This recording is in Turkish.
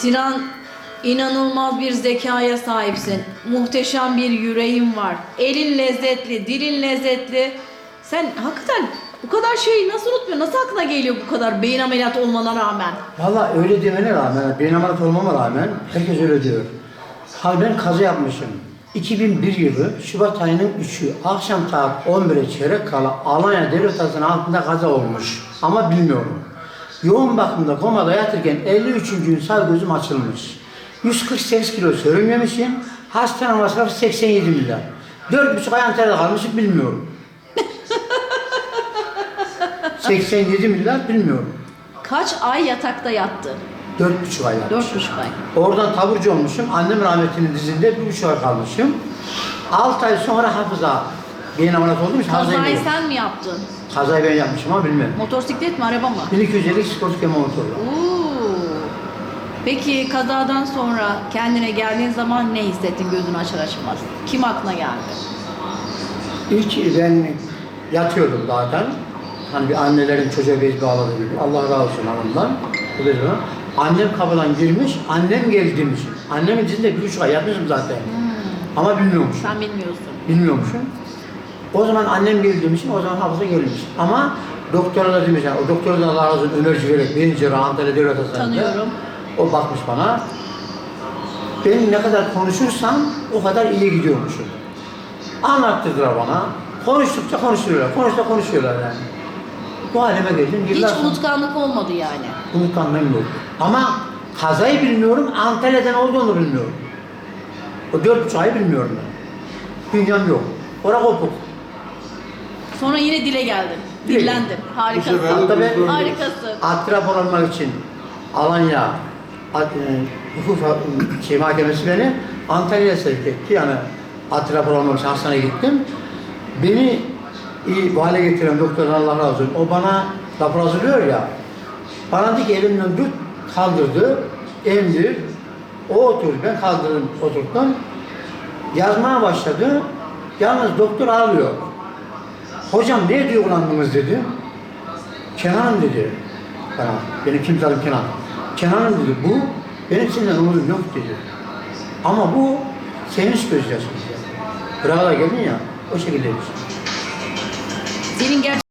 Sinan inanılmaz bir zekaya sahipsin. Muhteşem bir yüreğin var. Elin lezzetli, dilin lezzetli. Sen hakikaten bu kadar şeyi nasıl unutmuyorsun? Nasıl aklına geliyor bu kadar beyin ameliyatı olmana rağmen? Valla öyle demene rağmen, beyin ameliyat olmama rağmen herkes öyle diyor. Hal ben kaza yapmışım. 2001 yılı Şubat ayının 3'ü akşam saat 11'e çeyrek kala Alanya Devlet Hastanesi'nin altında kaza olmuş. Ama bilmiyorum. Yoğun bakımda komada yatırken 53. gün sağ gözüm açılmış. 148 kilo sürünmemişim. Hastane masrafı 87 milyar. 4,5 ay Antalya'da kalmışım bilmiyorum. 87 milyar bilmiyorum. Kaç ay yatakta yattın? 4,5 ay yapmışım. Dört buçuk ay. Oradan taburcu olmuşum. Annem rahmetinin dizinde bir buçuk ay kalmışım. 6 ay sonra hafıza beyin ameliyat olduğum için Kazayı bilmiyorum. sen mi yaptın? Kazayı ben yapmışım ama bilmem. Motosiklet mi, araba mı? 1250 sportif yama motorlu. Oo. Peki kazadan sonra kendine geldiğin zaman ne hissettin gözünü açar açmaz? Kim aklına geldi? İlk ben yatıyordum zaten. Hani bir annelerin çocuğa bez bağladığı gibi. Allah razı olsun hanımdan. Bu da diyor. Annem kapıdan girmiş, annem geldi demiş. Annemin dizinde bir buçuk ay yatmışım zaten. Ama bilmiyormuşum. Sen bilmiyorsun. Bilmiyormuşum. O zaman annem geldi demişim, o zaman hafıza gelmiş. Ama doktora da demiş, yani, o doktora da Allah razı olsun Ömer Civelek, beyin cerrahı Antalya Devlet Hastanesi'nde. Tanıyorum. O bakmış bana. Ben ne kadar konuşursam o kadar iyi gidiyormuşum. Anlattırdılar bana. Konuştukça konuşuyorlar, konuştukça konuşuyorlar yani. Bu halime geldim. Hiç Yıllar sonra unutkanlık olmadı yani. unutkanlığım yok. Ama kazayı bilmiyorum, Antalya'da ne olduğunu bilmiyorum. O dört buçuk ayı bilmiyorum ben. Dünyam yok. Ora kopuk. Sonra yine dile geldin. Dile Dillendin. geldim. Harikasın. Bu sefer de Harikasın. Atrap olmak için Alanya Ad- e, hukuk fa- şey mahkemesi beni Antalya'ya sevk etti. Yani atrap olmak için hastaneye gittim. Beni iyi bu hale getiren doktordan Allah razı olsun. O bana rapor hazırlıyor ya. Bana dedi ki elimden tut, kaldırdı, emdir. O oturdu, ben kaldırdım, oturttum. Yazmaya başladı. Yalnız doktor ağlıyor. Hocam niye duygulandınız dedi. Kenan'ım dedi bana. Benim kimse adım Kenan. Kenan'ım dedi bu benim senden umurum yok dedi. Ama bu sevinç gözyaşı. Brava geldin ya o şekildeymiş. Senin gerçekten